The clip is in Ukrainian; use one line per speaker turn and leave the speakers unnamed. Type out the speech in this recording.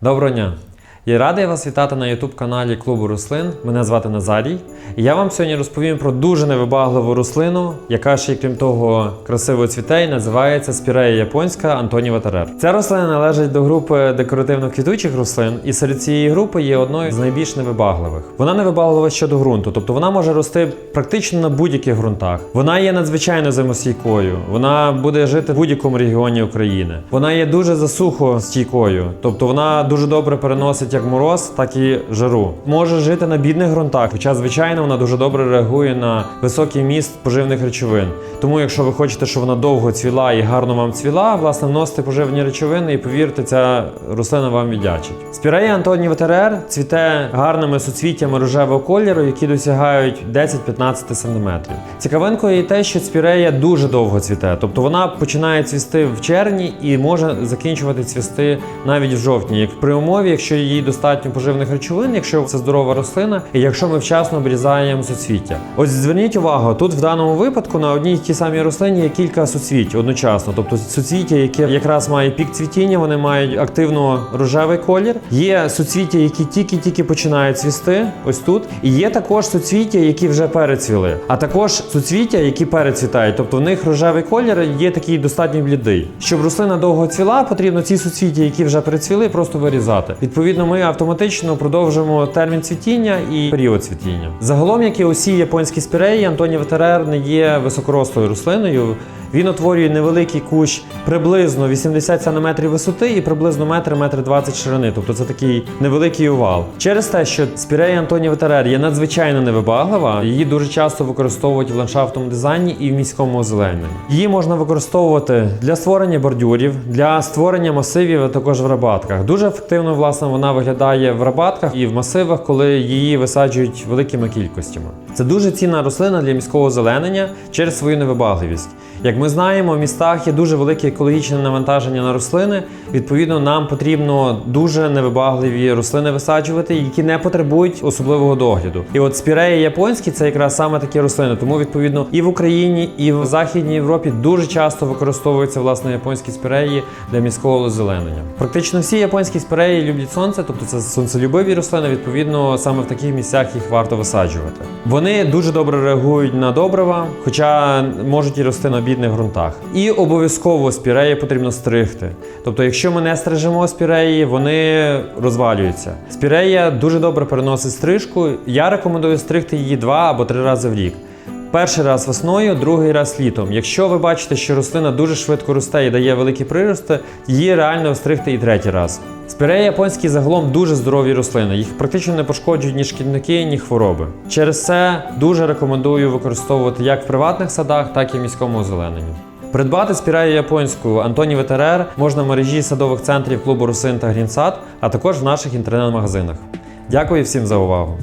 Доброго дня! Я радий вас вітати на youtube каналі Клубу рослин. Мене звати Назарій. І я вам сьогодні розповім про дуже невибагливу рослину, яка ще крім того красиво цвіте і називається спірея японська Антоніва Терер. Ця рослина належить до групи декоративно-квітучих рослин, і серед цієї групи є одною з найбільш невибагливих. Вона невибаглива щодо ґрунту, тобто вона може рости практично на будь-яких ґрунтах. Вона є надзвичайно зимостійкою. Вона буде жити в будь-якому регіоні України. Вона є дуже засухостійкою, тобто вона дуже добре переносить як мороз, так і жару. Може жити на бідних ґрунтах, хоча звичайно вона дуже добре реагує на високий міст поживних речовин. Тому, якщо ви хочете, щоб вона довго цвіла і гарно вам цвіла, власне, вносите поживні речовини і повірте, ця рослина вам віддячить. Спірея Антонії Ветерер цвіте гарними суцвіттями рожевого кольору, які досягають 10-15 см. Цікавинкою є те, що спірея дуже довго цвіте, тобто вона починає цвісти в червні і може закінчувати цвісти навіть в жовтні, як при умові, якщо їй достатньо поживних речовин, якщо це здорова рослина, і якщо ми вчасно обрізаємо суцвіття. Ось зверніть увагу, тут в даному випадку на одній тій самій рослині є кілька суцвіть одночасно. Тобто суцвіття, яке якраз має пік цвітіння, вони мають активно рожевий колір. Є суцвіття, які тільки-тільки починають цвісти, ось тут. І є також суцвіття, які вже перецвіли. А також суцвіття, які перецвітають. Тобто в них рожевий колір є такий достатньо блідий. Щоб рослина довго цвіла, потрібно ці суцвіття, які вже перецвіли, просто вирізати. Відповідно, ми автоматично продовжимо термін цвітіння і період цвітіння. Загалом, як і усі японські спіреї, Антоні Ветерер не є високорослою рослиною. Він утворює невеликий кущ приблизно 80 см висоти і приблизно метр метр 20 ширини. Тобто це такий невеликий овал. Через те, що спірея Антоні Ветерер є надзвичайно невибаглива, її дуже часто використовують в ландшафтному дизайні і в міському озелененні. Її можна використовувати для створення бордюрів, для створення масивів, а також в рабатках. Дуже ефективно, власне, вона виглядає в рабатках і в масивах, коли її висаджують великими кількостями. Це дуже цінна рослина для міського озеленення через свою невибагливість. Як ми знаємо, в містах є дуже велике екологічне навантаження на рослини. Відповідно, нам потрібно дуже невибагливі рослини висаджувати, які не потребують особливого догляду. І от спіреї японські це якраз саме такі рослини. Тому відповідно і в Україні, і в Західній Європі дуже часто використовуються власне японські спіреї для міського озеленення. Практично всі японські спіреї люблять сонце, тобто це сонцелюбиві рослини. Відповідно, саме в таких місцях їх варто висаджувати. Вони дуже добре реагують на добрива, хоча можуть і рости на бідних ґрунтах. І обов'язково спіреї потрібно стригти. Тобто, якщо ми не стрижемо спіреї, вони розвалюються. Спірея дуже добре переносить стрижку. Я рекомендую стригти її два або три рази в рік. Перший раз весною, другий раз літом. Якщо ви бачите, що рослина дуже швидко росте і дає великі прирости, її реально стригти і третій раз. Спіреї японські загалом дуже здорові рослини. Їх практично не пошкоджують ні шкідники, ні хвороби. Через це дуже рекомендую використовувати як в приватних садах, так і в міському озелененні. Придбати спірею японську Антоні Ветерер можна в мережі садових центрів клубу Росин та Грінсад, а також в наших інтернет-магазинах. Дякую всім за увагу!